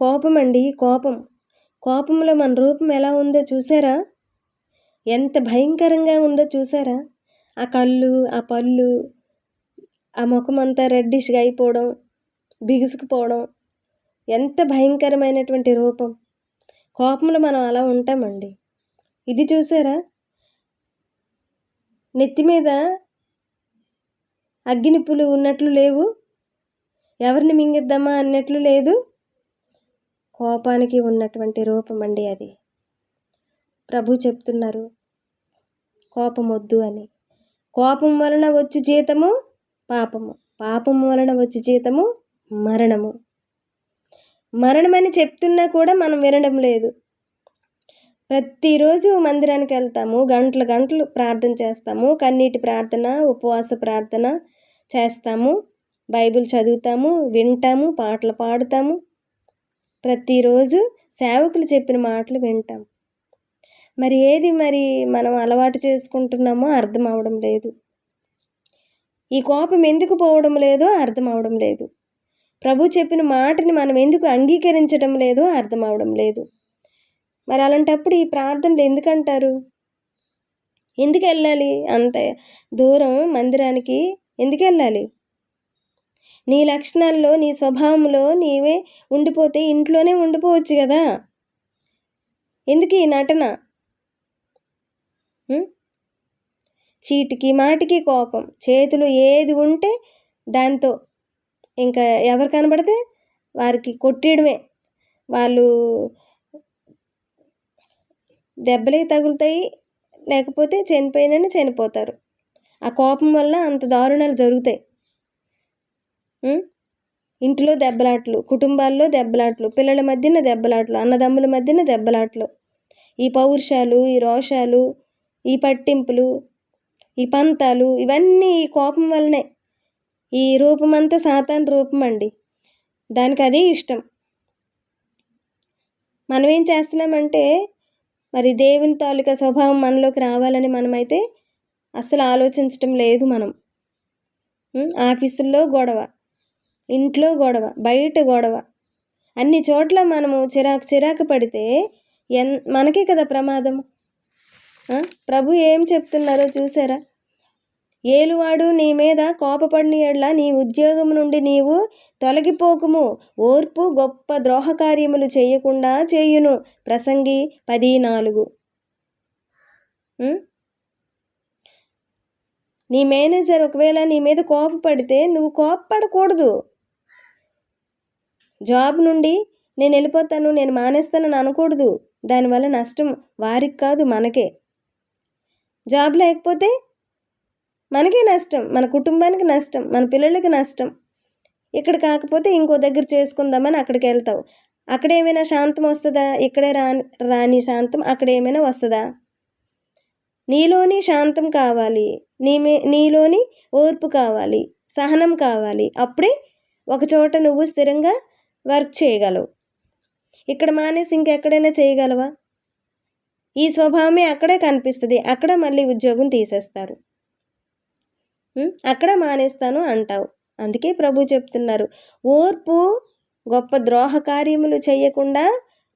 కోపం అండి కోపం. కోపంలో మన రూపం ఎలా ఉందో చూసారా ఎంత భయంకరంగా ఉందో చూసారా ఆ కళ్ళు ఆ పళ్ళు ఆ ముఖం అంతా రెడ్డిష్గా అయిపోవడం బిగుసుకుపోవడం ఎంత భయంకరమైనటువంటి రూపం. కోపంలో మనం అలా ఉంటామండి. ఇది చూసారా నెత్తి మీద అగ్గినిప్పులు ఉన్నట్లు లేవు. ఎవరిని మింగిద్దామా అన్నట్లు లేదు. కోపానికి ఉన్నటువంటి రూపం అండి అది. ప్రభు చెప్తున్నారు కోపం వద్దు అని. కోపం వలన వచ్చి జీతము పాపము. పాపం వలన వచ్చి జీతము మరణము. మరణమని చెప్తున్నా కూడా మనం వినడం లేదు. ప్రతిరోజు మందిరానికి వెళ్తాము గంటలు గంటలు ప్రార్థన చేస్తాము కన్నీటి ప్రార్థన ఉపవాస ప్రార్థన చేస్తాము బైబిల్ చదువుతాము వింటాము పాటలు పాడుతాము. ప్రతిరోజు సేవకులు చెప్పిన మాటలు వింటాం. మరి ఏది మరి మనం అలవాటు చేసుకుంటున్నామో అర్థం అవడం లేదు. ఈ కోపం ఎందుకు పోవడం లేదో అర్థం అవడం లేదు. ప్రభు చెప్పిన మాటని మనం ఎందుకు అంగీకరించడం లేదో అర్థం అవడం లేదు. మరి అలాంటప్పుడు ఈ ప్రార్థనలు ఎందుకంటారు? ఎందుకు వెళ్ళాలి? అంత దూరం మందిరానికి ఎందుకు వెళ్ళాలి? నీ లక్షణాల్లో నీ స్వభావంలో నీవే ఉండిపోతే ఇంట్లోనే ఉండిపోవచ్చు కదా? ఎందుకు ఈ నటన? చీటికి మాటికి కోపం. చేతులు ఏది ఉంటే దాంతో. ఇంకా ఎవరు కనబడితే వారికి కొట్టేయడమే. వాళ్ళు దెబ్బలే తగులుతాయి లేకపోతే చనిపోయినని చనిపోతారు. ఆ కోపం వల్ల అంత దారుణాలు జరుగుతాయి. ఇంటిలో దెబ్బలాట్లు కుటుంబాల్లో దెబ్బలాట్లు పిల్లల మధ్యన దెబ్బలాట్లు అన్నదమ్ముల మధ్యన దెబ్బలాట్లు. ఈ పౌరుషాలు ఈ రోషాలు ఈ పట్టింపులు ఈ పంతాలు ఇవన్నీ ఈ కోపం వల్లనే. ఈ రూపమంతా సాతాన్ రూపం అండి దానికి అదే ఇష్టం. మనం ఏం చేస్తున్నామంటే మరి దేవుని తాలూకా స్వభావం మనలోకి రావాలని మనమైతే అసలు ఆలోచించటం లేదు మనం. ఆఫీసుల్లో గొడవ. ఇంట్లో గొడవ బయట గొడవ. అన్ని చోట్ల మనము చిరాకు చిరాకు పడితే ఎన్ మనకే కదా ప్రమాదం. ప్రభు ఏం చెప్తున్నారో చూసారా ఏలువాడు నీ మీద కోపపడిన ఎడ్ల నీ ఉద్యోగం నుండి నీవు తొలగిపోకుము. ఓర్పు గొప్ప ద్రోహకార్యములు చేయకుండా చేయును. ప్రసంగి పది నాలుగు నీ మేనేజర్ ఒకవేళ నీ మీద కోపపడితే నువ్వు కోపపడకూడదు. జాబ్ నుండి నేను వెళ్ళిపోతాను నేను మానేస్తానని అనకూడదు. దానివల్ల నష్టం వారికి కాదు మనకే. జాబ్ లేకపోతే మనకే నష్టం మన కుటుంబానికి నష్టం మన పిల్లలకి నష్టం. ఇక్కడ కాకపోతే ఇంకో దగ్గర చేసుకుందామని అక్కడికి వెళ్తావు. అక్కడ ఏమైనా శాంతం వస్తుందా? ఇక్కడే రాని రాని శాంతం అక్కడ ఏమైనా వస్తుందా? నీలోని శాంతం కావాలి. నీ నీలోని ఓర్పు కావాలి. సహనం కావాలి. అప్పుడే ఒక చోట నువ్వు స్థిరంగా వర్క్ చేయగలవు. ఇక్కడ మానేసి ఇంకెక్కడైనా చేయగలవా? ఈ స్వభావమే అక్కడే కనిపిస్తుంది. అక్కడ మళ్ళీ ఉద్యోగం తీసేస్తారు. అక్కడ మానేస్తాను అంటావు. అందుకే ప్రభు చెప్తున్నారు. ఓర్పు గొప్ప ద్రోహ కార్యములు చేయకుండా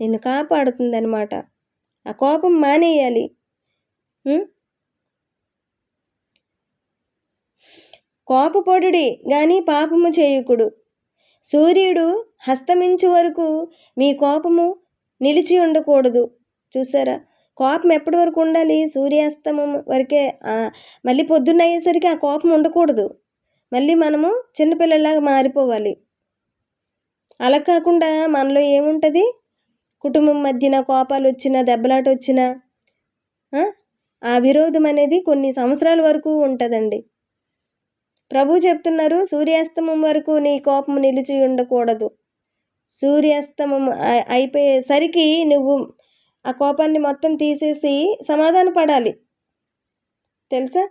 నిన్ను కాపాడుతుందనమాట ఆ కోపం మానేయాలి. కోపపొడుడి కానీ పాపము చేయుకుడు. సూర్యుడు హస్తమించు వరకు మీ కోపము నిలిచి ఉండకూడదు. చూసారా? కోపం ఎప్పటి వరకు ఉండాలి? సూర్యాస్తమం వరకే మళ్ళీ పొద్దున్న అయ్యేసరికి ఆ కోపం ఉండకూడదు. మళ్ళీ మనము చిన్నపిల్లలాగా మారిపోవాలి. అలా కాకుండా మనలో ఏముంటుంది? కుటుంబం మధ్యన కోపాలు వచ్చినా దెబ్బలాట వచ్చినా ఆ విరోధం అనేది కొన్ని సంవత్సరాల వరకు ఉంటుందండి. ప్రభు చెప్తున్నారు సూర్యాస్తమం వరకు నీ కోపం నిలిచి ఉండకూడదు. సూర్యాస్తమం అయిపోయేసరికి నువ్వు ఆ కోపాన్ని మొత్తం తీసేసి సమాధాన పడాలి. తెలుసా?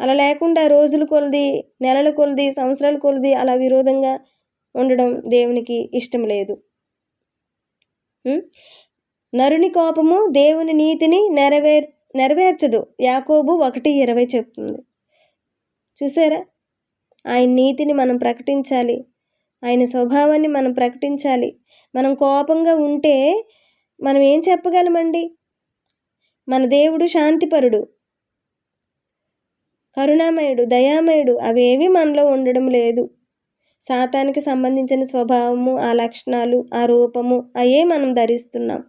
అలా లేకుండా రోజులు కొలది నెలల కొలది సంవత్సరాలు కొలది అలా విరోధంగా ఉండడం దేవునికి ఇష్టం లేదు. నరుని కోపము దేవుని నీతిని నెరవేర్ నెరవేర్చదు. యాకోబు ఒకటి ఇరవై చెప్తుంది. చూసారా? ఆయన నీతిని మనం ప్రకటించాలి. ఆయన స్వభావాన్ని మనం ప్రకటించాలి. మనం కోపంగా ఉంటే మనం ఏం చెప్పగలమండి? మన దేవుడు శాంతిపరుడు. కరుణామయుడు దయామయుడు అవేవి మనలో ఉండడం లేదు. శాతానికి సంబంధించిన స్వభావము ఆ లక్షణాలు ఆ రూపము అయే మనం ధరిస్తున్నాం.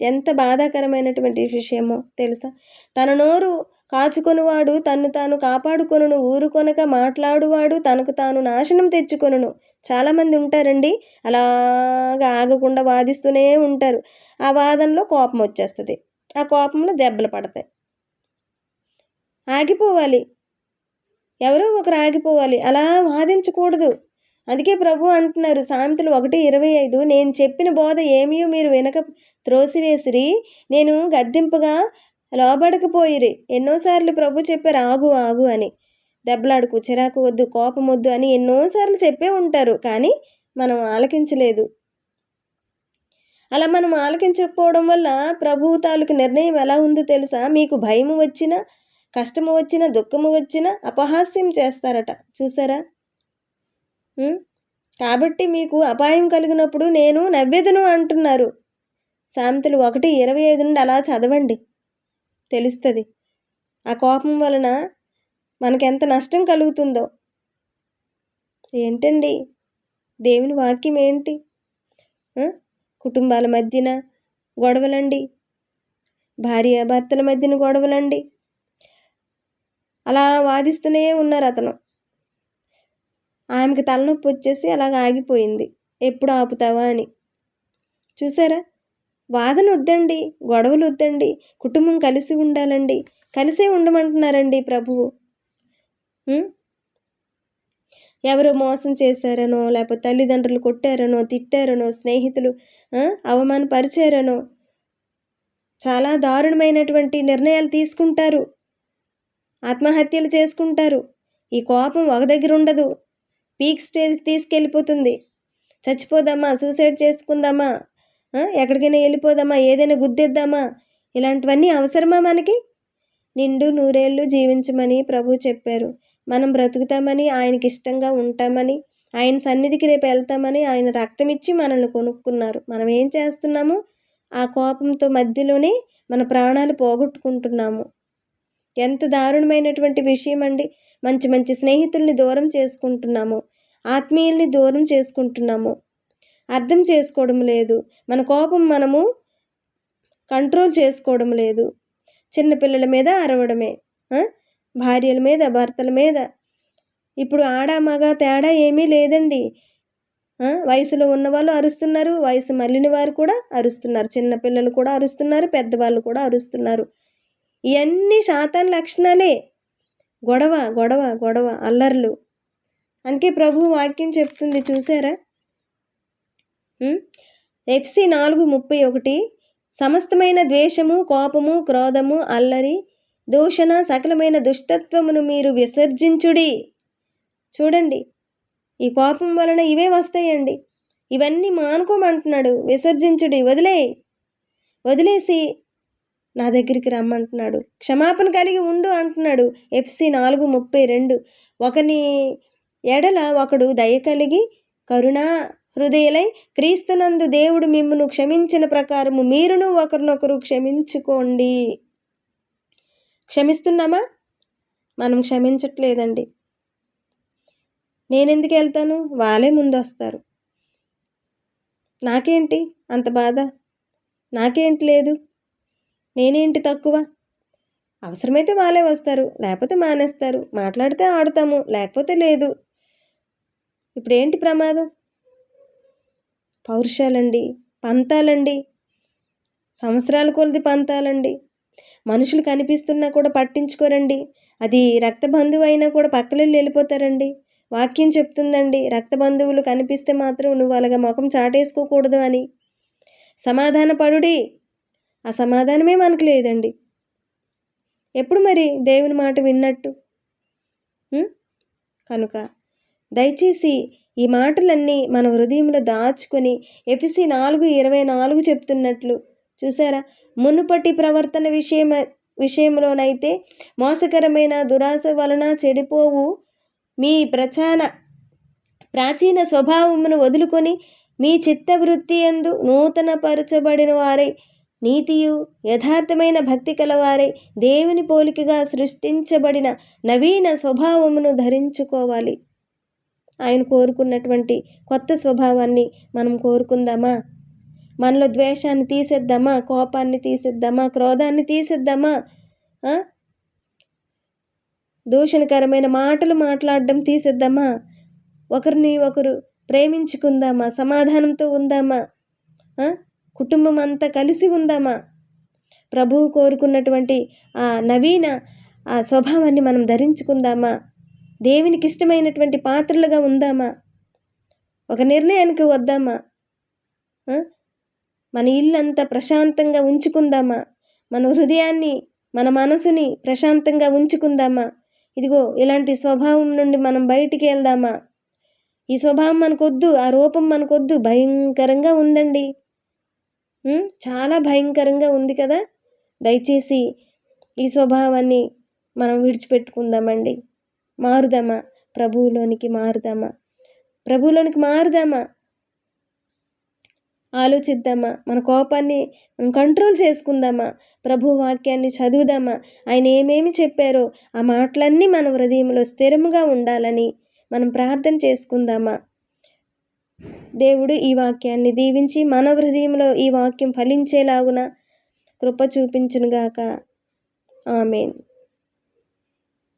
ఎంత బాధాకరమైనటువంటి విషయమో తెలుసా? తన నోరు కాచుకొనివాడు తన్ను తాను కాపాడుకొనును ఊరుకొనక మాట్లాడువాడు తనకు తాను నాశనం తెచ్చుకొనును. చాలామంది ఉంటారండి అలాగా ఆగకుండా వాదిస్తూనే ఉంటారు. ఆ వాదనలో కోపం వచ్చేస్తుంది. ఆ కోపంలో దెబ్బలు పడతాయి. ఆగిపోవాలి. ఎవరో ఒకరు ఆగిపోవాలి. అలా వాదించకూడదు. అందుకే ప్రభు అంటున్నారు సామెతలు ఒకటి ఇరవై ఐదు నేను చెప్పిన బోధ ఏమియో మీరు వెనక త్రోసివేసిరి. నేను గద్దింపుగా లోబడకపోయిరి. ఎన్నోసార్లు ప్రభు చెప్పారు ఆగు ఆగు అని. దెబ్బలాడుకు చిరాకు వద్దు కోపం వద్దు అని ఎన్నోసార్లు చెప్పే ఉంటారు. కానీ మనం ఆలకించలేదు. అలా మనం ఆలకించకపోవడం వల్ల ప్రభువు తాలూకు నిర్ణయం ఎలా ఉందో తెలుసా? మీకు భయము వచ్చినా కష్టము వచ్చినా దుఃఖము వచ్చినా అపహాస్యం చేస్తారట. చూసారా? కాబట్టి మీకు అపాయం కలిగినప్పుడు నేను నవ్వెదును అంటున్నారు. సామెతలు ఒకటి ఇరవై ఐదు నుండి అలా చదవండి. తెలుస్తుంది. ఆ కోపం వలన మనకెంత నష్టం కలుగుతుందో. ఏంటండి? దేవుని వాక్యం ఏంటి? కుటుంబాల మధ్యన గొడవలండి. భార్య భర్తల మధ్యన గొడవలండి. అలా వాదిస్తూనే ఉన్నారు అతను. ఆమెకి తలనొప్పి వచ్చేసి అలాగ ఆగిపోయింది. ఎప్పుడు ఆపుతావా అని. చూసారా? వాదన వద్దండి గొడవలు వద్దండి కుటుంబం కలిసి ఉండాలండి. కలిసే ఉండమంటున్నారండి ప్రభువు. ఎవరు మోసం చేశారనో లేకపోతే తల్లిదండ్రులు కొట్టారనో తిట్టారనో స్నేహితులు అవమానపరిచారనో చాలా దారుణమైనటువంటి నిర్ణయాలు తీసుకుంటారు. ఆత్మహత్యలు చేసుకుంటారు. ఈ కోపం ఒక దగ్గర ఉండదు. పీక్ స్టేజ్కి తీసుకెళ్ళిపోతుంది. చచ్చిపోదామా? సూసైడ్ చేసుకుందామా? ఎక్కడికైనా వెళ్ళిపోదామా? ఏదైనా గుద్దేద్దామా? ఇలాంటివన్నీ అవసరమా మనకి? నిండు నూరేళ్ళు జీవించమని ప్రభు చెప్పారు. మనం బ్రతుకుతామని ఆయనకి ఇష్టంగా ఉంటామని ఆయన సన్నిధికి రేపు వెళ్తామని ఆయన రక్తం ఇచ్చి మనల్ని కొనుక్కున్నారు. మనం ఏం చేస్తున్నాము? ఆ కోపంతో మధ్యలోనే మన ప్రాణాలు పోగొట్టుకుంటున్నాము. ఎంత దారుణమైనటువంటి విషయం అండి మంచి మంచి స్నేహితుల్ని దూరం చేసుకుంటున్నాము. ఆత్మీయుల్ని దూరం చేసుకుంటున్నాము. అర్థం చేసుకోవడం లేదు. మన కోపం మనము కంట్రోల్ చేసుకోవడం లేదు. చిన్నపిల్లల మీద అరవడమే భార్యల మీద భర్తల మీద. ఇప్పుడు ఆడ మగ తేడా ఏమీ లేదండి. వయసులో ఉన్నవాళ్ళు అరుస్తున్నారు. వయసు మళ్ళిన వారు కూడా అరుస్తున్నారు. చిన్నపిల్లలు కూడా అరుస్తున్నారు. పెద్దవాళ్ళు కూడా అరుస్తున్నారు. ఇవన్నీ శాతాన్ లక్షణాలే. గొడవ గొడవ గొడవ అల్లర్లు. అందుకే ప్రభు వాక్యం చెప్తుంది. చూసారా? ఎఫ్సి నాలుగు ముప్పై ఒకటి. సమస్తమైన ద్వేషము కోపము క్రోధము అల్లరి దూషణ సకలమైన దుష్టత్వమును మీరు విసర్జించుడి. చూడండి ఈ కోపం వలన ఇవే వస్తాయండి. ఇవన్నీ మానుకోమంటున్నాడు. విసర్జించుడి వదిలే వదిలేసి నా దగ్గరికి రమ్మంటున్నాడు. క్షమాపణ కలిగి ఉండు అంటున్నాడు ఎఫ్సి నాలుగు ముప్పై రెండు. ఒకని ఎడల ఒకడు దయ కలిగి కరుణ హృదయలై క్రీస్తునందు దేవుడు మిమ్మను క్షమించిన ప్రకారము మీరును ఒకరినొకరు క్షమించుకోండి. క్షమిస్తున్నామా? మనం క్షమించట్లేదండి. నేనెందుకు వెళ్తాను? వాళ్ళే ముందు వస్తారు నాకేంటి? అంత బాధ? నాకేంటి లేదు? నేనేంటి తక్కువ? అవసరమైతే వాళ్ళే వస్తారు లేకపోతే మానేస్తారు. మాట్లాడితే ఆడతాము లేకపోతే లేదు. ఇప్పుడు ఏంటి ప్రమాదం? పౌరుషాలండి పంతాలండి సంవత్సరాల కొలది పంతాలండి. మనుషులు కనిపిస్తున్నా కూడా పట్టించుకోరండి. అది రక్త బంధువు అయినా కూడా పక్కలెళ్ళి వెళ్ళిపోతారండి. వాక్యం చెప్తుందండి రక్త బంధువులు కనిపిస్తే మాత్రం నువ్వు అలాగా ముఖం చాటేసుకోకూడదు అని. సమాధాన పడుడి ఆ సమాధానమే మనకు లేదండి. ఎప్పుడు మరి దేవుని మాట విన్నట్టు? కనుక దయచేసి ఈ మాటలన్నీ మన హృదయంలో దాచుకొని ఎఫిసి నాలుగు ఇరవై నాలుగు చెప్తున్నట్లు. చూసారా మునుపటి ప్రవర్తన విషయం విషయంలోనైతే మోసకరమైన దురాశ వలన చెడిపోవు. మీ ప్రచాన ప్రాచీన స్వభావమును వదులుకొని మీ చిత్తవృత్తి ఎందు నూతనపరచబడిన వారై నీతియు యథార్థమైన భక్తి కలవారై దేవుని పోలికగా సృష్టించబడిన నవీన స్వభావమును ధరించుకోవాలి. ఆయన కోరుకున్నటువంటి కొత్త స్వభావాన్ని మనం కోరుకుందామా? మనలో ద్వేషాన్ని తీసేద్దామా? కోపాన్ని తీసేద్దామా? క్రోధాన్ని తీసేద్దామా? దూషణకరమైన మాటలు మాట్లాడడం తీసేద్దామా? ఒకరిని ఒకరు ప్రేమించుకుందామా? సమాధానంతో ఉందామా? కుటుంబం అంతా కలిసి ఉందామా? ప్రభువు కోరుకున్నటువంటి ఆ నవీన ఆ స్వభావాన్ని మనం ధరించుకుందామా? దేవునికి ఇష్టమైనటువంటి పాత్రలుగా ఉందామా? ఒక నిర్ణయానికి వద్దామా? మన ఇల్లు అంతా ప్రశాంతంగా ఉంచుకుందామా? మన హృదయాన్ని మన మనసుని ప్రశాంతంగా ఉంచుకుందామా? ఇదిగో ఇలాంటి స్వభావం నుండి మనం బయటికి వెళ్దామా? ఈ స్వభావం మనకొద్దు ఆ రూపం మనకొద్దు భయంకరంగా ఉందండి. చాలా భయంకరంగా ఉంది కదా? దయచేసి ఈ స్వభావాన్ని మనం విడిచిపెట్టుకుందామండి. మారుదామా? ప్రభువులోనికి మారుదామా? ప్రభువులోనికి మారుదామా? ఆలోచిద్దామా? మన కోపాన్ని కంట్రోల్ చేసుకుందామా? ప్రభు వాక్యాన్ని చదువుదామా? ఆయన ఏమేమి చెప్పారో ఆ మాటలన్నీ మన హృదయంలో స్థిరముగా ఉండాలని మనం ప్రార్థన చేసుకుందామా? దేవుడు ఈ వాక్యాన్ని దీవించి మన హృదయంలో ఈ వాక్యం ఫలించేలాగున కృప చూపించునుగాక. ఆమెన్.